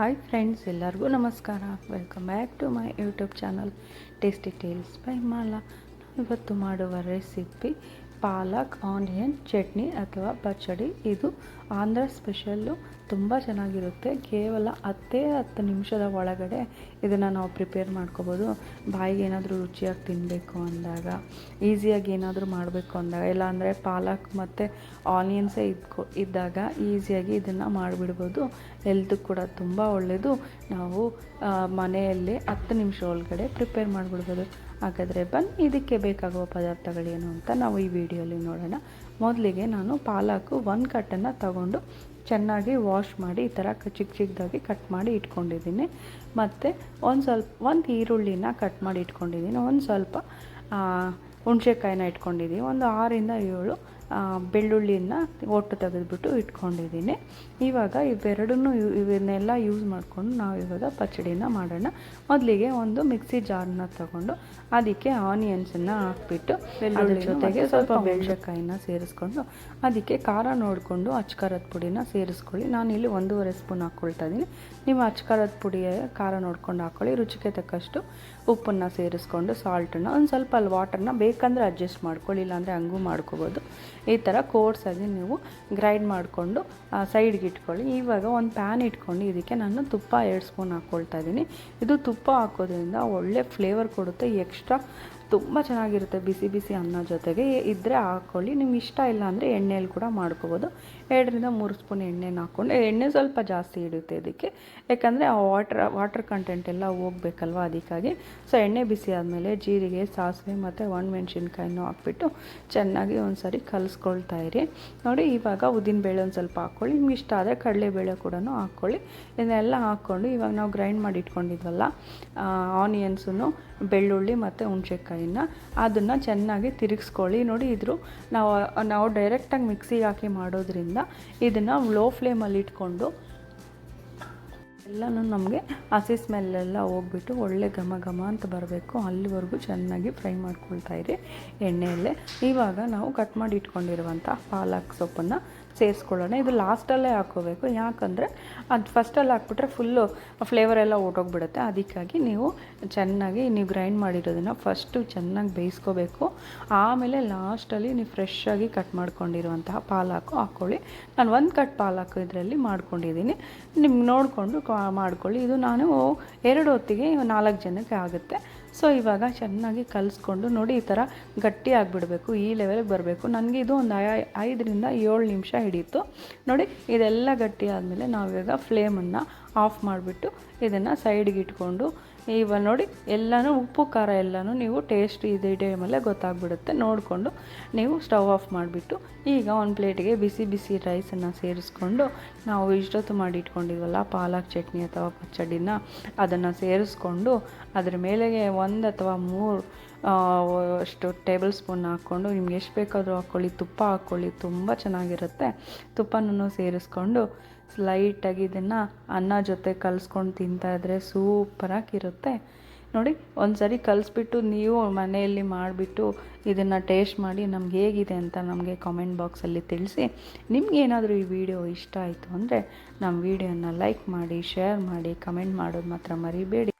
Hi friends ಎಲ್ಲರಿಗೂ ನಮಸ್ಕಾರ. Welcome back to my YouTube channel tasty tales by Mala ಇವತ್ತು ಮಾಡುವ ರೆಸಿಪಿ ಪಾಲಕ್, onion, chutney ಅಥವಾ ಪಚಡಿ. ಇದು ಆಂಧ್ರ ಸ್ಪೆಷಲ್ಲು. ತುಂಬ ಚೆನ್ನಾಗಿರುತ್ತೆ. ಕೇವಲ ಹತ್ತೇ ಹತ್ತು ನಿಮಿಷದ ಒಳಗಡೆ ಇದನ್ನು ನಾವು ಪ್ರಿಪೇರ್ ಮಾಡ್ಕೋಬೋದು. ಬಾಯಿಗೆ ಏನಾದರೂ ರುಚಿಯಾಗಿ ತಿನ್ನಬೇಕು ಅಂದಾಗ, ಈಸಿಯಾಗಿ ಏನಾದರೂ ಮಾಡಬೇಕು ಅಂದಾಗ ಇಲ್ಲ ಅಂದರೆ ಪಾಲಕ್ ಮತ್ತು ಆನಿಯನ್ಸೇ ಇದ್ಕೊ, ಇದ್ದಾಗ ಈಸಿಯಾಗಿ ಇದನ್ನು ಮಾಡಿಬಿಡ್ಬೋದು. ಹೆಲ್ತ್ ಕೂಡ ತುಂಬ ಒಳ್ಳೆಯದು ನಾವು ಮನೆಯಲ್ಲೇ ಹತ್ತು ನಿಮಿಷ ಒಳಗಡೆ ಪ್ರಿಪೇರ್ ಮಾಡಿಬಿಡ್ಬೋದು. ಹಾಗಾದರೆ ಬನ್ನಿ, ಇದಕ್ಕೆ ಬೇಕಾಗುವ ಪದಾರ್ಥಗಳೇನು ಅಂತ ನಾವು ಈ ವಿಡಿಯೋಲಿ ನೋಡೋಣ. ಮೊದಲಿಗೆ ನಾನು ಪಾಲಕು ಒಂದು ಕಟ್ಟನ್ನು ತಗೊಂಡು ಚೆನ್ನಾಗಿ ವಾಶ್ ಮಾಡಿ, ಈ ಥರ ಚಿಕ್ಕ ಚಿಕ್ಕದಾಗಿ ಕಟ್ ಮಾಡಿ ಇಟ್ಕೊಂಡಿದ್ದೀನಿ. ಮತ್ತು ಒಂದು ಸ್ವಲ್ಪ, ಒಂದು ಈರುಳ್ಳಿನ ಕಟ್ ಮಾಡಿ ಇಟ್ಕೊಂಡಿದ್ದೀನಿ. ಒಂದು ಸ್ವಲ್ಪ ಹುಣಸೆಕಾಯಿನ ಇಟ್ಕೊಂಡಿದ್ದೀನಿ. ಒಂದು ಆರಿಂದ ಏಳು ಬೆಳ್ಳುಳ್ಳಿನ ಒಟ್ಟು ತೆಗೆದುಬಿಟ್ಟು ಇಟ್ಕೊಂಡಿದ್ದೀನಿ. ಇವಾಗ ಇವೆರಡನ್ನೂ ಇವನ್ನೆಲ್ಲ ಯೂಸ್ ಮಾಡಿಕೊಂಡು ನಾವು ಇವಾಗ ಪಚಡಿನ ಮಾಡೋಣ. ಮೊದಲಿಗೆ ಒಂದು ಮಿಕ್ಸಿ ಜಾರ್ನ ತಗೊಂಡು ಅದಕ್ಕೆ ಆನಿಯನ್ಸನ್ನು ಹಾಕ್ಬಿಟ್ಟು ಬೆಳ್ಳುಳ್ಳಿ ಜೊತೆಗೆ ಸ್ವಲ್ಪ ಬೆಳ್ಳೆಕಾಯಿನ ಸೇರಿಸ್ಕೊಂಡು ಅದಕ್ಕೆ ಖಾರ ನೋಡಿಕೊಂಡು ಅಚ್ಕಾರದ ಪುಡಿನ ಸೇರಿಸ್ಕೊಳ್ಳಿ. ನಾನು ಇಲ್ಲಿ ಒಂದೂವರೆ ಸ್ಪೂನ್ ಹಾಕ್ಕೊಳ್ತಾ ಇದ್ದೀನಿ. ನೀವು ಅಚ್ಕಾರದ ಪುಡಿಯ ಖಾರ ನೋಡ್ಕೊಂಡು ಹಾಕ್ಕೊಳ್ಳಿ ರುಚಿಗೆ ತಕ್ಕಷ್ಟು ಉಪ್ಪನ್ನು ಸೇರಿಸ್ಕೊಂಡು ಸಾಲ್ಟನ್ನು ಒಂದು ಸ್ವಲ್ಪ ಅಲ್ಲಿ ವಾಟರ್ನ ಬೇಕಂದರೆ ಅಡ್ಜಸ್ಟ್ ಮಾಡ್ಕೊಳ್ಳಿ. ಇಲ್ಲಾಂದರೆ ಹಂಗೂ ಮಾಡ್ಕೋಬೋದು. ಈ ಥರ ಕೋರ್ಸಾಗಿ ನೀವು ಗ್ರೈಂಡ್ ಮಾಡಿಕೊಂಡು ಸೈಡ್ಗೆ ಇಟ್ಕೊಳ್ಳಿ. ಇವಾಗ ಒಂದು ಪ್ಯಾನ್ ಇಟ್ಕೊಂಡು ಇದಕ್ಕೆ ನಾನು ತುಪ್ಪ ಎರಡು ಸ್ಪೂನ್ ಹಾಕ್ಕೊಳ್ತಾ ಇದ್ದೀನಿ. ಇದು ತುಪ್ಪ ಹಾಕೋದ್ರಿಂದ ಒಳ್ಳೆ ಫ್ಲೇವರ್ ಕೊಡುತ್ತೆ ಎಕ್ಸ್ಟ್ರಾ ತುಂಬ ಚೆನ್ನಾಗಿರುತ್ತೆ ಬಿಸಿ ಬಿಸಿ ಅನ್ನ ಜೊತೆಗೆ. ಇದ್ದರೆ ಹಾಕ್ಕೊಳ್ಳಿ ನಿಮ್ಗೆ ಇಷ್ಟ ಇಲ್ಲ ಅಂದರೆ ಎಣ್ಣೆಯಲ್ಲಿ ಕೂಡ ಮಾಡ್ಕೋಬೋದು. ಎರಡರಿಂದ ಮೂರು ಸ್ಪೂನ್ ಎಣ್ಣೆನ ಹಾಕ್ಕೊಂಡು, ಎಣ್ಣೆ ಸ್ವಲ್ಪ ಜಾಸ್ತಿ ಇಡುತ್ತೆ ಇದಕ್ಕೆ. ಯಾಕಂದರೆ ಆ ವಾಟ್ರ್ ವಾಟರ್ ಕಂಟೆಂಟ್ ಎಲ್ಲ ಹೋಗ್ಬೇಕಲ್ವ ಅದಕ್ಕಾಗಿ. ಸೊ ಎಣ್ಣೆ ಬಿಸಿ ಆದಮೇಲೆ ಜೀರಿಗೆ, ಸಾಸಿವೆ ಮತ್ತು ಒಣಮೆಣ್ಸಿನ್ಕಾಯಿನೂ ಹಾಕ್ಬಿಟ್ಟು ಚೆನ್ನಾಗಿ ಒಂದು ಸರಿ ಕಲಿಸ್ಕೊಳ್ತಾ ಇರಿ. ನೋಡಿ, ಇವಾಗ ಉದ್ದಿನಬೇಳೆ ಒಂದು ಸ್ವಲ್ಪ ಹಾಕ್ಕೊಳ್ಳಿ. ನಿಮ್ಗೆ ಇಷ್ಟ ಆದರೆ ಕಡಲೆಬೇಳೆ ಕೂಡ ಹಾಕ್ಕೊಳ್ಳಿ. ಇದನ್ನೆಲ್ಲ ಹಾಕ್ಕೊಂಡು ಇವಾಗ ನಾವು ಗ್ರೈಂಡ್ ಮಾಡಿ ಇಟ್ಕೊಂಡಿದ್ವಲ್ಲ ಆನಿಯನ್ಸು ಬೆಳ್ಳುಳ್ಳಿ ಮತ್ತು ಹುಣಸೆಕಾಯಿನ ಅದನ್ನು ಚೆನ್ನಾಗಿ ತಿರುಗಿಸ್ಕೊಳ್ಳಿ. ನೋಡಿ ಇದ್ರು ನಾವು ನಾವು ಡೈರೆಕ್ಟಾಗಿ ಮಿಕ್ಸಿಗೆ ಹಾಕಿ ಮಾಡೋದ್ರಿಂದ ಇದನ್ನು ಲೋ ಫ್ಲೇಮಲ್ಲಿ ಇಟ್ಕೊಂಡು ಎಲ್ಲನೂ ನಮಗೆ ಹಸಿ ಸ್ಮೆಲ್ಲೆಲ್ಲ ಹೋಗ್ಬಿಟ್ಟು ಒಳ್ಳೆ ಘಮ ಘಮ ಅಂತ ಬರಬೇಕು. ಅಲ್ಲಿವರೆಗೂ ಚೆನ್ನಾಗಿ ಫ್ರೈ ಮಾಡ್ಕೊಳ್ತಾ ಇರಿ. ಎಣ್ಣೆಯಲ್ಲೇ ಇವಾಗ ನಾವು ಕಟ್ ಮಾಡಿ ಇಟ್ಕೊಂಡಿರುವಂಥ ಪಾಲಕ್ ಸೊಪ್ಪನ್ನು ಸೇರಿಸ್ಕೊಳ್ಳೋಣ. ಇದು ಲಾಸ್ಟಲ್ಲೇ ಹಾಕೋಬೇಕು. ಯಾಕಂದರೆ ಅದು ಫಸ್ಟಲ್ಲಿ ಹಾಕ್ಬಿಟ್ರೆ ಫುಲ್ಲು ಫ್ಲೇವರ್ ಎಲ್ಲ ಹೊರ್ಟೋಗ್ಬಿಡುತ್ತೆ ಅದಕ್ಕಾಗಿ ನೀವು ಚೆನ್ನಾಗಿ ನೀವು ಗ್ರೈಂಡ್ ಮಾಡಿರೋದನ್ನು ಫಸ್ಟು ಚೆನ್ನಾಗಿ ಬೇಯಿಸ್ಕೋಬೇಕು. ಆಮೇಲೆ ಲಾಸ್ಟಲ್ಲಿ ನೀವು ಫ್ರೆಶ್ ಆಗಿ ಕಟ್ ಮಾಡ್ಕೊಂಡಿರುವಂತಹ ಪಾಲಾಕು ಹಾಕ್ಕೊಳ್ಳಿ. ನಾನು ಒಂದು ಕಟ್ ಪಾಲಾಕು ಇದರಲ್ಲಿ ಮಾಡ್ಕೊಂಡಿದ್ದೀನಿ. ನಿಮ್ಗೆ ನೋಡಿಕೊಂಡು ಮಾಡ್ಕೊಳ್ಳಿ. ಇದು ನಾನು ಎರಡು ಹೊತ್ತಿಗೆ ನಾಲ್ಕು ಜನಕ್ಕೆ ಆಗುತ್ತೆ. ಸೊ ಇವಾಗ ಚೆನ್ನಾಗಿ ಕಲಿಸ್ಕೊಂಡು ನೋಡಿ ಈ ಥರ ಗಟ್ಟಿ ಆಗಿಬಿಡಬೇಕು, ಈ ಲೆವೆಲ್ಗೆ ಬರಬೇಕು. ನನಗೆ ಇದು ಒಂದು ಐದರಿಂದ ಏಳು ನಿಮಿಷ ಹಿಡೀತು. ನೋಡಿ, ಇದೆಲ್ಲ ಗಟ್ಟಿ ಆದಮೇಲೆ ನಾವಿವಾಗ ಫ್ಲೇಮನ್ನು ಆಫ್ ಮಾಡಿಬಿಟ್ಟು ಇದನ್ನು ಸೈಡ್ಗೆ ಇಟ್ಕೊಂಡು ಇವಾಗ ನೋಡಿ ಎಲ್ಲನೂ ಉಪ್ಪು, ಖಾರ ಎಲ್ಲನೂ ನೀವು ಟೇಸ್ಟ್ ಇದೆ ಟೈಮಲ್ಲೇ ಗೊತ್ತಾಗ್ಬಿಡುತ್ತೆ. ನೋಡಿಕೊಂಡು ನೀವು ಸ್ಟವ್ ಆಫ್ ಮಾಡಿಬಿಟ್ಟು ಈಗ ಒಂದು ಪ್ಲೇಟಿಗೆ ಬಿಸಿ ಬಿಸಿ ರೈಸನ್ನು ಸೇರಿಸ್ಕೊಂಡು ನಾವು ಇಷ್ಟೊತ್ತು ಮಾಡಿ ಇಟ್ಕೊಂಡಿದ್ವಲ್ಲ, ಪಾಲಕ್ ಚಟ್ನಿ ಅಥವಾ ಪಚ್ಚಡಿನ ಅದನ್ನು ಸೇರಿಸ್ಕೊಂಡು ಅದ್ರ ಮೇಲೆಗೆ ಒಂದು ಅಥವಾ ಮೂರು ಅಷ್ಟು ಟೇಬಲ್ ಸ್ಪೂನ್ ಹಾಕ್ಕೊಂಡು ನಿಮ್ಗೆ ಎಷ್ಟು ಬೇಕಾದರೂ ಹಾಕ್ಕೊಳ್ಳಿ ತುಪ್ಪ ಹಾಕ್ಕೊಳ್ಳಿ ತುಂಬ ಚೆನ್ನಾಗಿರುತ್ತೆ. ತುಪ್ಪನೂ ಸೇರಿಸ್ಕೊಂಡು ಲೈಟಾಗಿ ಇದನ್ನು ಅನ್ನ ಜೊತೆ ಕಲಿಸ್ಕೊಂಡು ತಿಂತಾಯಿದ್ರೆ ಸೂಪರಾಗಿರುತ್ತೆ. ನೋಡಿ ಒಂದು ಸರಿ ಕಲಿಸ್ಬಿಟ್ಟು ನೀವು ಮನೆಯಲ್ಲಿ ಮಾಡಿಬಿಟ್ಟು ಇದನ್ನು ಟೇಸ್ಟ್ ಮಾಡಿ ನಮ್ಗೆ ಹೇಗಿದೆ ಅಂತ ನಮಗೆ ಕಾಮೆಂಟ್ ಬಾಕ್ಸಲ್ಲಿ ತಿಳಿಸಿ. ನಿಮಗೇನಾದರೂ ಈ ವಿಡಿಯೋ ಇಷ್ಟ ಆಯಿತು ಅಂದರೆ ನಮ್ಮ ವಿಡಿಯೋನ ಲೈಕ್ ಮಾಡಿ ಶೇರ್ ಮಾಡಿ ಕಮೆಂಟ್ ಮಾಡೋದು ಮಾತ್ರ ಮರಿಬೇಡಿ.